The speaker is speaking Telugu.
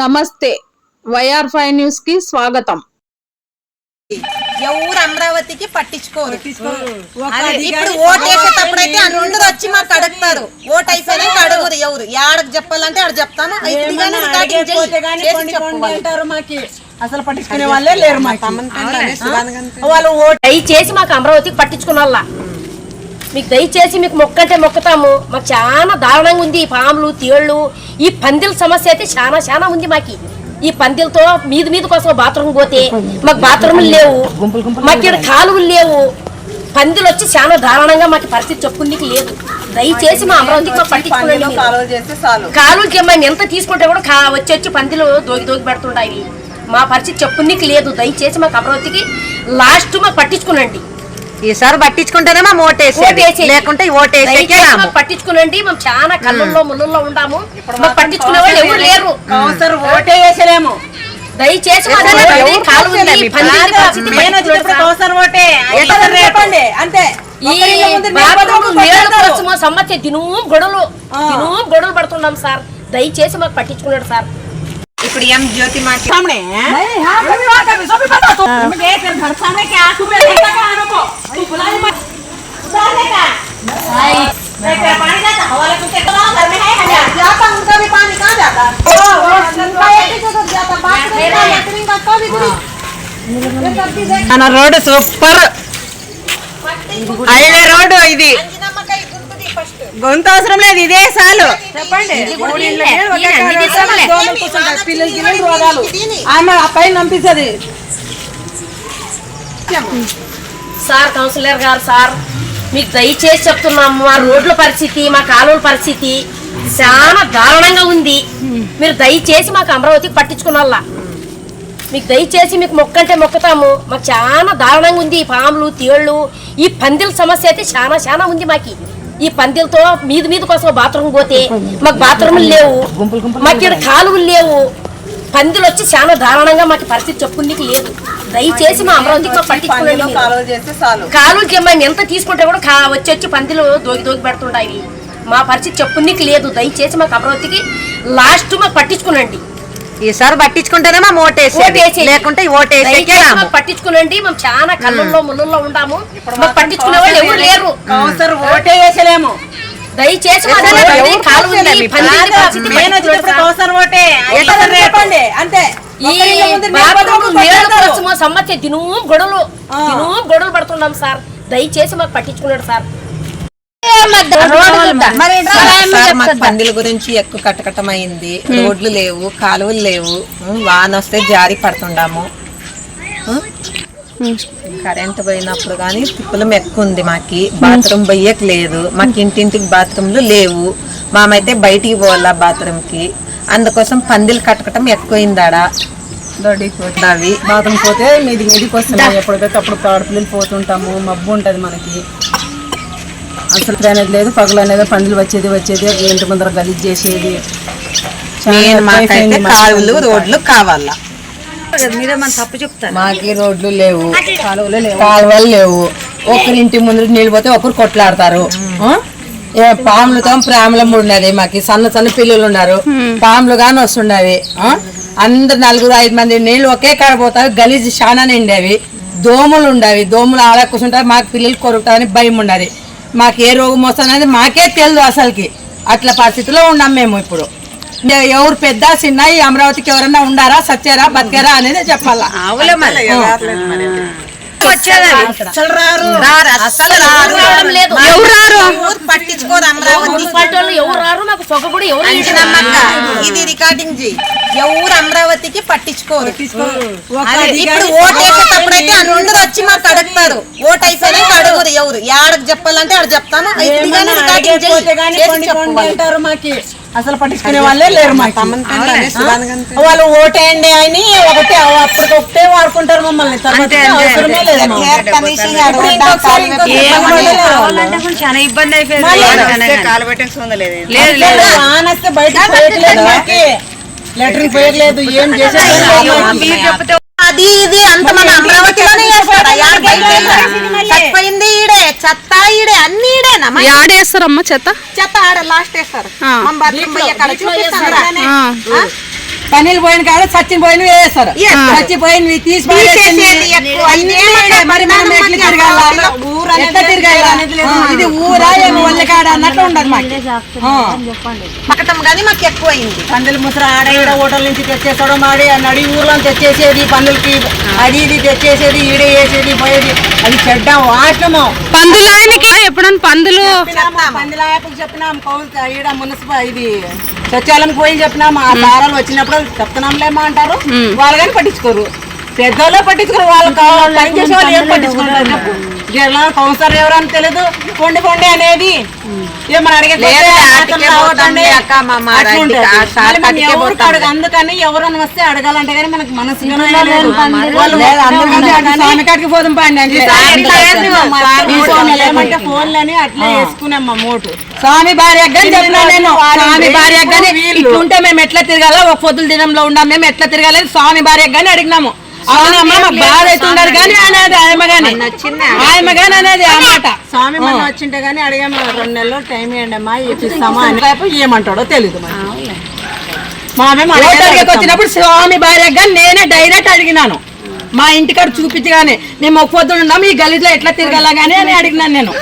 నమస్తే. వైఆర్ ఫైవ్ న్యూస్కి స్వాగతం. ఎవరు అమరావతికి పట్టించుకోరు. అదే ఇప్పుడు ఓటు వేసేటప్పుడు అయితే అందరూ వచ్చి మాకు అడుగుతారు. ఓటు అయిపోయినాక అడుగురు ఎవరు. ఏడకి చెప్పాలంటే ఆడ చెప్తాను. చేసి అసలు పట్టించుకునే వాళ్ళే లేరు మాకి. వాళ్ళు ఓటు దయచేసి మాకు అమరావతికి పట్టించుకున్న వాళ్ళ. మీకు దయచేసి మీకు మొక్కంటే మొక్కుతాము. మాకు చాలా దారుణంగా ఉంది ఈ పాములు తేళ్ళు ఈ పందిల సమస్య అయితే చాలా చాలా ఉంది మాకి. ఈ పందిలతో మీద మీద కోసం బాత్రూమ్ పోతే మాకు బాత్రూములు లేవు. మాకు ఇక్కడ కాలువలు లేవు. పందిలు వచ్చి చాలా దారుణంగా మాకు పరిస్థితి చెప్పుకుందికి లేదు. దయచేసి మా అమరావతికి పట్టించుకోండి. కాలువకి మేము ఎంత తీసుకుంటే కూడా వచ్చి వచ్చి పందిలు దోగి దోగి పెడుతుంటాయి మా పరిస్థితి చెప్పునికి లేదు. దయచేసి మాకు అమరావతికి లాస్ట్ మాకు పట్టించుకునండి. ఈసారి పట్టించుకుంటేనే మా ఓటేసి. లేకుంటే ఓటేసి పట్టించుకునండి. మేము చాలా కళ్ళల్లో ముళ్ళల్లో మాకు పట్టించుకునే వాళ్ళు ఎవరు లేరు. కౌన్సర్ ఓటే వేసలేము. దయచేసి అంతే. దినము గొడవలు. దినము గొడవలు పడుతున్నాం సార్. దయచేసి మాకు పట్టించుకున్నాడు సార్. ఇప్పుడు ఎం జ్యోతి మాకి మన రోడ్ సూపర్. హైవే రోడ్ ఇది. గొంతు అవసరం లేదు ఇదే చాలు. రోగాలు. ఆమె పైన పంపిస్తుంది సార్ కౌన్సిలర్ గారు సార్ మీకు దయచేసి చెప్తున్నాము మా రోడ్ల పరిస్థితి మా కాలువల పరిస్థితి చాలా దారుణంగా ఉంది. మీరు దయచేసి మాకు అమరావతికి పట్టించుకున్న వాళ్ళ. మీకు దయచేసి మీకు మొక్కంటే మొక్కుతాము. మాకు చాలా దారుణంగా ఉంది ఈ పాములు తేళ్ళు ఈ పందిల సమస్య అయితే చాలా చాలా ఉంది మాకి. ఈ పందిలతో మీద మీద కోసం బాత్రూమ్ పోతే మాకు బాత్రూములు లేవు. మాకు ఇక్కడ కాలువలు లేవు. పందిలు వచ్చి చాలా దారుణంగా మాకు పరిస్థితి చెప్పుకుందికి లేదు. దయచేసి మా అమరావతికి పట్టించుకోండి మీరు. కాలువ చేస్తే చాలు. కాలువకి మేము ఎంత తీసుకుంటే కూడా వచ్చి వచ్చి పందిలు దోగి దోగి పెడుతుంటాయి. మా పరిస్థితి చెప్పునికి లేదు. దయచేసి మాకు అమరావతికి లాస్ట్ మాకు పట్టించుకునండి. ఈసారి పట్టించుకుంటేనే మా ఓటేసి. లేకుంటే ఓటేసి పట్టించుకునండి మేము చాలా కళ్ళల్లో ముళ్ళల్లో మాకు పట్టించుకునే వాళ్ళు ఎవరు లేరు. కౌన్సర్ ఓటే దయచేసి అంతే. సమ్మతి దినము గొడవలు. గొడవలు పడుతున్నాం సార్. దయచేసి మాకు పట్టించుకున్నాడు సార్. సార్. మాకు పందిల గురించి ఎక్కువ కటకటమైంది. రోడ్లు లేవు కాలువలు లేవు. వాన వస్తే జారి పడుతుండాము? కరెంట్ పోయినప్పుడు కానీ తిప్పులం ఎక్కువ ఉంది మాకి. బాత్రూమ్ పోయేకి లేదు మాకు ఇంటింటికి బాత్రూమ్లు లేవు. మామైతే బయటికి పోవాలా బాత్రూమ్కి అందుకోసం పందిలు కట్టకటం ఎక్కువైందాడ. అవి. బాత్రూమ్ పోతే మీది మీదికి వస్తున్నాయి ఎప్పటికైతే అప్పుడు ఆడపిల్లలు పోతుంటాము. మబ్బు ఉంటుంది మనకి. అసలు డ్రైనేజ్ లేదు పగలు అనేది పందులు వచ్చేది వచ్చేది ఇంటి ముందర గలీజ్ చేసేది. కాలువలు రోడ్లు కావాలా? మాకి రోడ్లు లేవు. కాలువలు లేవు. కాలువలు లేవు. ఒకరింటి ముందు నీళ్ళు పోతే ఒకరు కొట్లాడతారు. ఆ? ఏ పాములతో ప్రాములం ఉన్నది మాకి. సన్న సన్న పిల్లలు ఉన్నారు. పాములు గాని వస్తున్నవి. ఆ? అందరు నలుగురు ఐదు మంది నీళ్ళు ఒకే కాడ పోతారు. గలీజ్ చాలా నిండేవి. దోమలు ఉండవి. దోమలు ఆడ కూర్చుంటారు మాకు పిల్లలు కొరుకుతారని భయం ఉన్నది. మాకు ఏ రోగం వస్తుందనేది మాకే తెలియదు అసలుకి. అట్లా పరిస్థితిలో ఉన్నాం మేము ఇప్పుడు. ఎవరు పెద్ద చిన్న ఈ అమరావతికి ఎవరన్నా ఉండారా సచ్చారా బతికారా అనేది చెప్పాలా. ఇది రికార్డింగ్ ఎవరు అమరావతికి పట్టించుకోరు. ఇప్పుడు ఓటు వేసేటప్పుడు అయితే అందరూ వచ్చి మాకు అడుగుతారు ఓటు అయిపోయినాక అడుగురు ఎవరు? ఏడకి చెప్పాలంటే ఆడ చెప్తాను. అంటారు మాకి. అసలు పట్టించుకునే వాళ్ళే లేరు మాకి? వాళ్ళు ఓటేయండి అని ఒకటే ఒకటే వాడుకుంటారు మమ్మల్ని. అవసరమే లేదు మాకు. లెటరింగ్ పోయట్లేదు ఏం చేసేది అది ఇది అంత మన అమరావతిలోనే? చచ్చిపోయింది ఈడే చెత్త ఈడే అన్ని ఈడేనా? ఆడేస్తారమ్మా చెత్త? చెత్త ఆడ లాస్ట్ వేస్తారు. కాడ? పన్నీళ్ళు పోయిన కాడ సచ్చిన పోయిన వేస్తారు తీసి. మరి మనం ఎట్లా తిరగాల? ఎట్లా తిరగాల? ఇది ఊరా ఏమో ఒళ్ళకాడ అన్నట్లు ఉండదు మాకు. పక్కటం కానీ మాకు ఎక్కువైంది. పందులు ముసర ఆడ ఈడ హోటల్ నుంచి తెచ్చేసడం ఆడి నడి ఊర్లో తెచ్చేసేది పందులకి అది ఇది తెచ్చేసేది ఈడ వేసేది పోయేది. అది చెడ్డ వాటము పందులు ఆయనకి? ఎప్పుడన్నా పందులు? పందిలాయకు చెప్పినాం. కౌలు ఈడ మున్సిపల్ ఇది సచివాలయం పోయి చెప్పినాం ఆ సారాలు వచ్చినప్పుడు చెప్తున్నాంలేమా అంటారు. వాళ్ళు కానీ పట్టించుకోరు. పెద్దోళ్ళు పట్టించుకోరు. వాళ్ళు కా- పని చేసే వాళ్ళు ఏం పట్టించుకుంటారు జిల్లా కౌన్సిలర్ ఎవరని తెలియదు కొండి కొండి అనేది. ఏమని అడిగితే అందుకని ఎవరైనా వస్తే అడగాలంటే కానీ మనకు మనసు ఫోన్లని అట్లా వేసుకున్నాం మా మోటు. స్వామి భార్య నేను. స్వామి భార్య ఇట్లుంటే మేము ఎట్లా తిరగాల? ఒక పొద్దుల దినంలో ఉన్నాం మేము ఎట్లా తిరగాలి స్వామి భార్య అడిగినాము. అవునమ్మా మాకు బాధ అవుతున్నారు కానీ అనేది ఆయమ కానీ ఆయమ కానీ అనేది ఆ మాట. స్వామి మన వచ్చింటే కానీ అడిగాము రెండు నెలలు టైం ఇవ్వండి అమ్మా ఇప్పిస్తామా అని. రేపు ఏమంటాడో తెలియదు వచ్చినప్పుడు స్వామి భార్య కానీ నేనే డైరెక్ట్ అడిగినాను. మా ఇంటికాడ చూపించగానే మేము ఒక పొద్దున ఉన్నాం ఈ గలీజ్లో ఎట్లా తిరగాల కానీ అని అడిగినాను నేను.